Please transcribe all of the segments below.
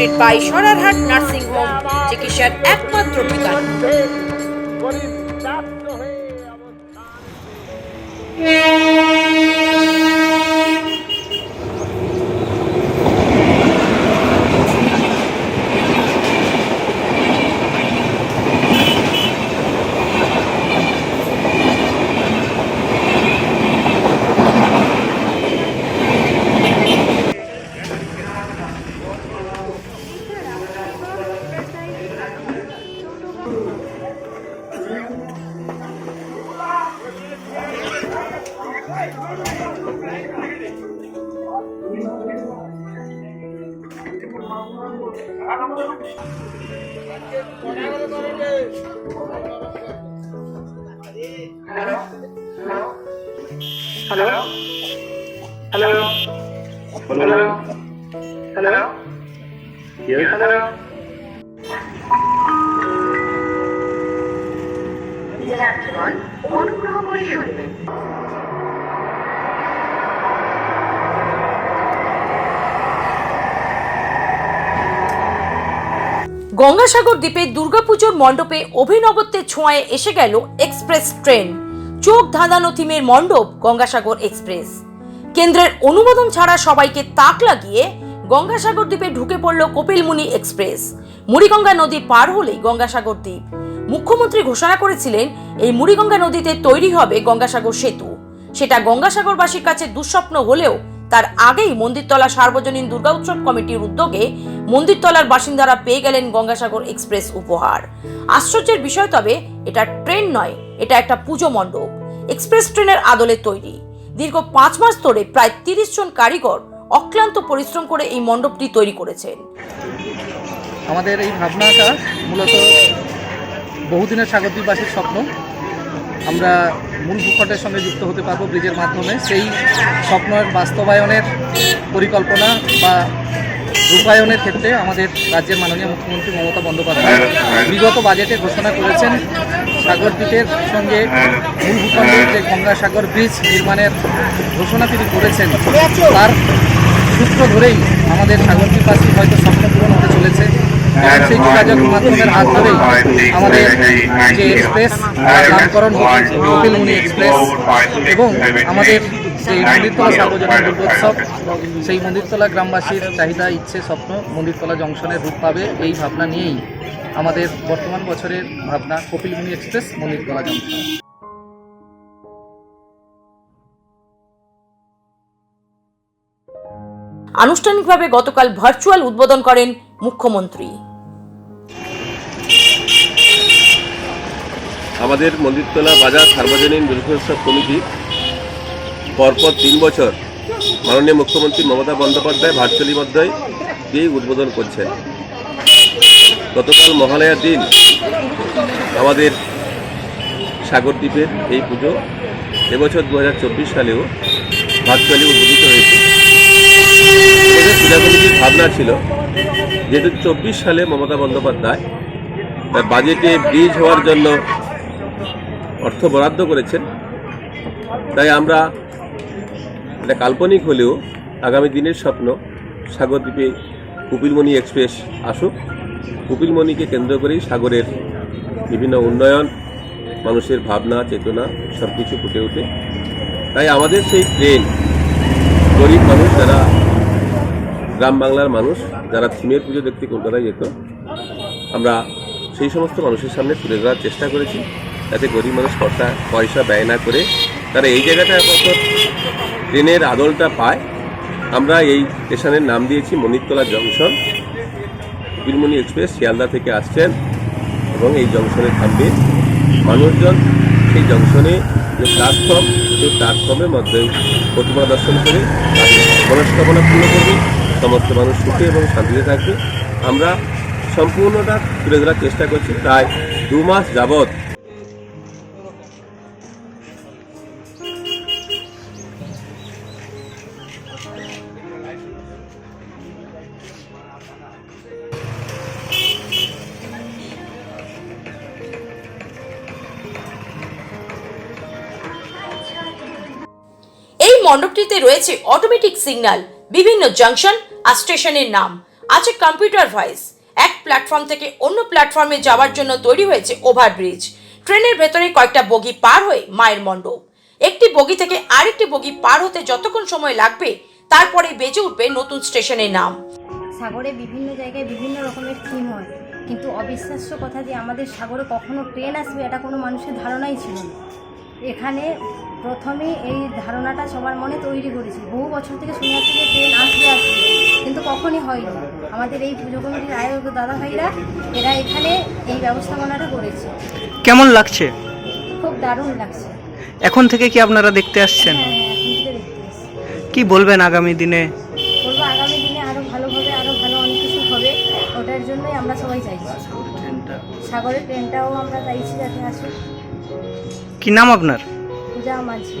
আপনার by Sorarhat nursing home চিকিৎসার একমাত্র ঠিকানা hello hello hello hello hello 이제 앞으로 온 공항을 이용해 Gangasagar দ্বীপে দুর্গাপুজোর মণ্ডপে অভিনবত্বের ছোঁয়ায় এসে গেল এক্সপ্রেস ট্রেন। চোখ ধাঁধানো থিমের মণ্ডপ, গঙ্গাসাগর এক্সপ্রেস। কেন্দ্রের অনুমোদন ছাড়া সবাইকে তাক লাগিয়ে গঙ্গাসাগর দ্বীপে ঢুকে পড়ল কপিলমুনি এক্সপ্রেস। মুড়িগঙ্গা নদী পার হলেই গঙ্গাসাগর দ্বীপ। মুখ্যমন্ত্রী ঘোষণা করেছিলেন, এই মুড়িগঙ্গা নদীতে তৈরি হবে গঙ্গাসাগর সেতু। সেটা গঙ্গাসাগরবাসীর কাছে দুঃস্বপ্ন হলেও তার আগেই মন্দিরতলা সার্বজনীন দুর্গা উৎসব কমিটির উদ্যোগে মন্দিরতলার বাসিন্দারা পেয়ে গেলেন গঙ্গাসাগর এক্সপ্রেস উপহার। আশ্চর্যের বিষয় তবে, এটা ট্রেন নয়, এটা একটা পুজো মণ্ডপ। এক্সপ্রেস ট্রেনের আদলে তৈরি। দীর্ঘ পাঁচ মাস ধরে প্রায় তিরিশ জন কারিগর অক্লান্ত পরিশ্রম করে এই মণ্ডপটি তৈরি করেছেন। আমাদের এই ভাবনাটা মূলত বহুদিনের সাগরদ্বীপবাসীর স্বপ্ন। আমরা মূল ভূখণ্ডের সঙ্গে যুক্ত হতে পারব ব্রিজের মাধ্যমে। সেই স্বপ্নের বাস্তবায়নের পরিকল্পনা বা রূপায়নের ক্ষেত্রে আমাদের রাজ্যের মাননীয় মুখ্যমন্ত্রী মমতা বন্দ্যোপাধ্যায় বিগত বাজেটে ঘোষণা করেছেন সাগরদ্বীপের সঙ্গে মূল ভূখণ্ডের যে গঙ্গাসাগর ব্রিজ নির্মাণের ঘোষণা তিনি করেছেন, তার সূত্র ধরেই আমাদের সাগরদ্বীপবাসী হয়তো স্বপ্ন পূরণ হতে চলেছে। সেই যোগাযোগ মাধ্যমের হাত ধরেই আমাদের যে এক্সপ্রেস নামকরণ কপিলমুনি এক্সপ্রেস এবং আমাদের সেই মন্দিরতলা সার্বজনীন দুর্গোৎসব সেই মন্দিরতলা গ্রামবাসীর চাহিদা ইচ্ছে স্বপ্ন মন্দিরতলা জংশনের রূপ পাবে এই ভাবনা নিয়েই আমাদের বর্তমান বছরের ভাবনা কপিলমুনি এক্সপ্রেস মন্দিরতলা জংশন। আনুষ্ঠানিকভাবে গতকাল ভার্চুয়াল উদ্বোধন করেন মুখ্যমন্ত্রী। আমাদের মন্দিরতলা বাজার সার্বজনীন দুর্গোৎসব কমিটি পরপর তিন বছর মাননীয় মুখ্যমন্ত্রী মমতা বন্দ্যোপাধ্যায় ভার্চুয়ালি মাধ্যমে দিয়েই উদ্বোধন করছেন। গতকাল মহালয়ার দিন আমাদের সাগরদ্বীপের এই পুজো এবছর দু হাজার চব্বিশ সালেও ভার্চুয়ালি উদ্বোধিত হয়েছে। ভাবনা ছিল যেহেতু চব্বিশ সালে মমতা বন্দ্যোপাধ্যায় তার বাজেটে ব্রিজ হওয়ার জন্য অর্থ বরাদ্দ করেছেন। তাই আমরা এটা কাল্পনিক হলেও আগামী দিনের স্বপ্ন সাগরদ্বীপে কুপিলমণি এক্সপ্রেস আসুক। কুপিলমণিকে কেন্দ্র করেই সাগরের বিভিন্ন উন্নয়ন, মানুষের ভাবনা, চেতনা সব কিছু ফুটে ওঠে। তাই আমাদের সেই ট্রেন গরিব মানুষ যারা গ্রাম বাংলার মানুষ, যারা থিমের পুজো দেখতে কলকাতায় যেত, আমরা সেই সমস্ত মানুষের সামনে তুলে ধরার চেষ্টা করেছি, যাতে গরিব মানুষ পয়সা পয়সা ব্যয় না করে তারা এই জায়গাটা একমাত্র ট্রেনের আদলটা পায়। আমরা এই স্টেশনের নাম দিয়েছি মনিরতলা জংশন। বিলমণি এক্সপ্রেস শিয়ালদা থেকে আসছেন এবং এই জংশনে থামবে মানুষজন। সেই জংশনে যে প্ল্যাটফর্ম, সেই প্ল্যাটফর্মের মধ্যে প্রতিমা দর্শন করে মনস্কামনা পূর্ণ করবে। সমস্ত মানুষ সুখে এবং শান্তিতে থাকবে। আমরা সম্পূর্ণটা তুলে ধরার চেষ্টা করছি প্রায় দু মাস যাবৎ। মণ্ডপটিতে রয়েছে অটোমেটিক সিগন্যাল বিভিন্ন জাংশন আর স্টেশনের নাম। আছে কম্পিউটার ভয়েস এক প্ল্যাটফর্ম থেকে অন্য প্ল্যাটফর্মে যাওয়ার জন্য তৈরি হয়েছে ওভারব্রিজ ট্রেনের ভেতরে কয়েকটা বগি পার হয়ে মায়ের মণ্ডপ। একটি বগি থেকে আরেকটি বগি পার হতে যতক্ষণ সময় লাগবে, তারপরে বেজে উঠবে নতুন স্টেশনের নাম। সাগরে বিভিন্ন জায়গায় বিভিন্ন রকমের থিম হয়। কিন্তু অবিশ্বাস্য কথা যে আমাদের সাগরে কখনো ট্রেন আসবে এটা কোনো মানুষের ধারণাই ছিল না। এখানে প্রথমে এই ধারণাটা সবার মনে তৈরি করেছি। বহু বছর থেকে শুনে আসছে যে ট্রেন আসবে আসবে। কিন্তু কখনই হয়নি। আমাদের এই পুজো কমিটির আয়োজক দাদা ভাইরা এরা এখানে এই ব্যবস্থাপনাটা করেছে। কেমন লাগছে? খুব দারুণ লাগছে। এখন থেকে কি আপনারা দেখতে আসছেন? হ্যাঁ হ্যাঁ কি বলবেন আগামী দিনে? বলব আগামী দিনে ভালো হবে আরও ভালো অনেক কিছু হবে। ওটার জন্যই আমরা সবাই চাইছি। সাগরের ট্রেনটাও আমরা চাইছি যাতে আসুক। কি নাম আপনার? পূজা মাঝি।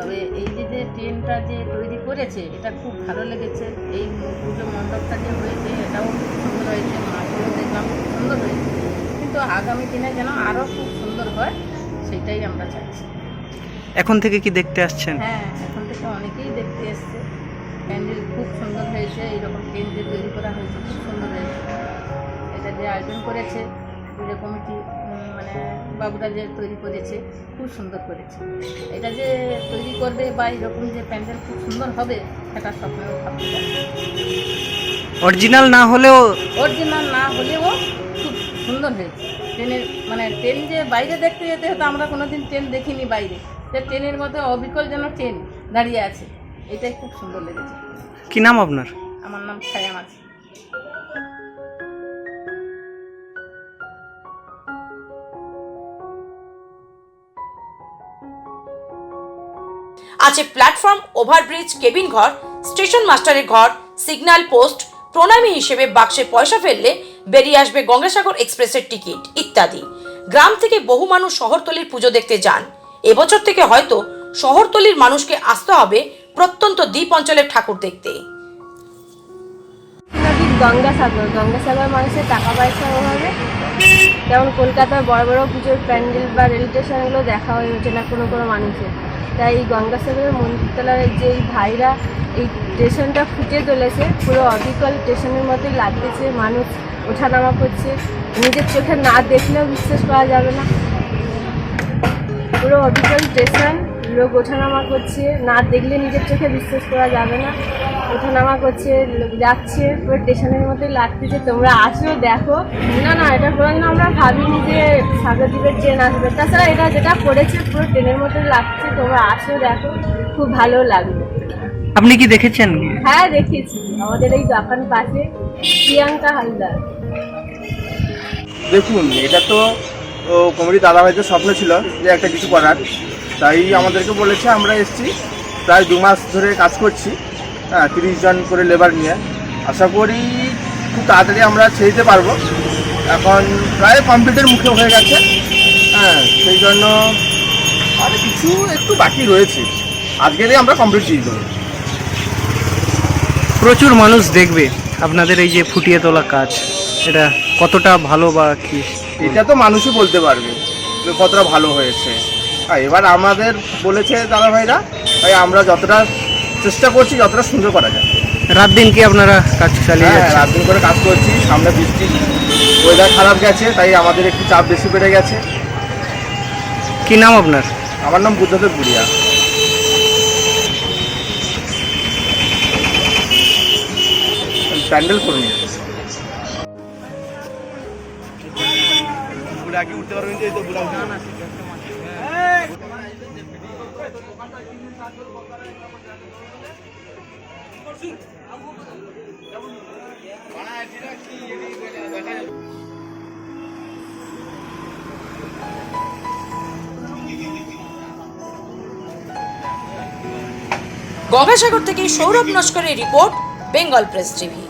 তবে এই যে যে ট্রেনটা যে তৈরি করেছে এটা খুব ভালো লেগেছে। এই পুজো মণ্ডপটা যে হয়েছে এটাও খুব সুন্দর হয়েছে। মাঠগুলো দেখলাম খুব সুন্দর হয়েছে। কিন্তু আগামী দিনে যেন আরও খুব সুন্দর হয় সেটাই আমরা চাইছি। এখন থেকে কি দেখতে আসছেন? হ্যাঁ এখন থেকে অনেকেই দেখতে এসছে। প্যান্ডেল খুব সুন্দর হয়েছে এইরকম ট্রেন যে তৈরি করা হয়েছে খুব সুন্দর হয়েছে। এটা যে আয়োজন করেছে পুজো কমিটি মানে বাবুরা যে তৈরি করেছে খুব সুন্দর করেছে। এটা যে তৈরি করবে বা এরকম যে প্যান্ডেল খুব সুন্দর হবে সেটা স্বপ্নেও ভাবতে অরিজিনাল না হলেও অরিজিনাল না হলেও খুব সুন্দর হয়েছে। ট্রেনের মানে ট্রেন যে বাইরে দেখতে যেতে হতো আমরা কোনোদিন ট্রেন দেখিনি বাইরে। যে ট্রেনের মধ্যে অবিকল যেন ট্রেন দাঁড়িয়ে আছে। এটাই খুব সুন্দর লেগেছে। কি নাম আপনার? আমার নাম ছায়া মাঝি আছে প্ল্যাটফর্ম ওভারব্রিজ কেবিন ঘর স্টেশন মাস্টারের ঘর সিগন্যাল পোস্ট প্রণামী হিসেবে বাক্সে পয়সা ফেললে বেরিয়ে আসবে গঙ্গাসাগর এক্সপ্রেসের টিকিট ইত্যাদি। গ্রাম থেকে বহু মানুষ শহরতলির পুজো দেখতে যান। এবছর থেকে হয়তো শহরতলির মানুষকে আসতে হবে প্রত্যন্ত দ্বীপ অঞ্চলের ঠাকুর দেখতে। গঙ্গাসাগর? গঙ্গাসাগর মানুষের টাকা পয়সার অভাবে যেমন কলকাতার বড় বড় পুজোর প্যান্ডেল বা রেল স্টেশনগুলো দেখা হয়ে ওঠে না কোনো কোনো মানুষের। তাই গঙ্গাসাগরের মন্দিরতলার যে ভাইরা এই স্টেশনটা ফুটে তুলেছে, পুরো অবিকল স্টেশনের মতোই লাগতেছে মানুষ, ওঠানামা করছে। নিজের চোখে না দেখলেও বিশ্বাস করা যাবে না। পুরো অবিকল স্টেশন, লোক ওঠানামা করছে, না দেখলে নিজের চোখে বিশ্বাস করা যাবে না। ওঠানামা করছে যাচ্ছে পুরো স্টেশনের মতোই লাগতেছে তোমরা আসো দেখো। না না এটা কোনোদিন আমরা ভাবিনি যে সাগরদ্বীপের ট্রেন আসবে। তাছাড়া এটা যেটা করেছে পুরো ট্রেনের মতোই লাগছে তোমরা আসো দেখো খুব ভালো লাগবে। আপনি কি দেখেছেন? হ্যাঁ দেখেছি। আমাদের এই দোকান পাশে প্রিয়াঙ্কা হালদার। দেখুন এটা তো ও কমিটি দাদাভাইদের স্বপ্ন ছিল যে একটা কিছু করার তাই আমাদেরকে বলেছে আমরা এসছি প্রায় দু মাস ধরে কাজ করছি। হ্যাঁ তিরিশ জন করে লেবার নিয়ে। আশা করি খুব তাড়াতাড়ি আমরা ছেড়ে দিতে পারব। এখন প্রায় কমপ্লিটের মুখে হয়ে গেছে। হ্যাঁ সেই জন্য আর কিছু একটু বাকি রয়েছে। আজকেরই আমরা কমপ্লিট দিয়ে দেবো। প্রচুর মানুষ দেখবে আপনাদের এই যে ফুটিয়ে তোলা কাজ। এটা কতটা ভালো বা কি? এটা তো মানুষই বলতে পারবে যে কতটা ভালো হয়েছে। এবার আমাদের বলেছে দাদা ভাইরা তাই আমরা যতটা চেষ্টা করছি যতটা সুন্দর করা যায়। রাত দিন কি আপনারা কাজ চালিয়ে হ্যাঁ যাচ্ছেন? রাত দিন করে কাজ করছি সামনে বৃষ্টি ওয়েদার খারাপ গেছে তাই আমাদের একটু চাপ বেশি বেড়ে গেছে। কি নাম আপনার? আমার নাম বুদ্ধদেব গুড়িয়া প্যান্ডেল করে নিয়ে উঠতে পারবেন যে এই তো বুড়া গঙ্গাসাগর থেকে সৌরভ নস্করের রিপোর্ট বেঙ্গল প্রেস টিভি।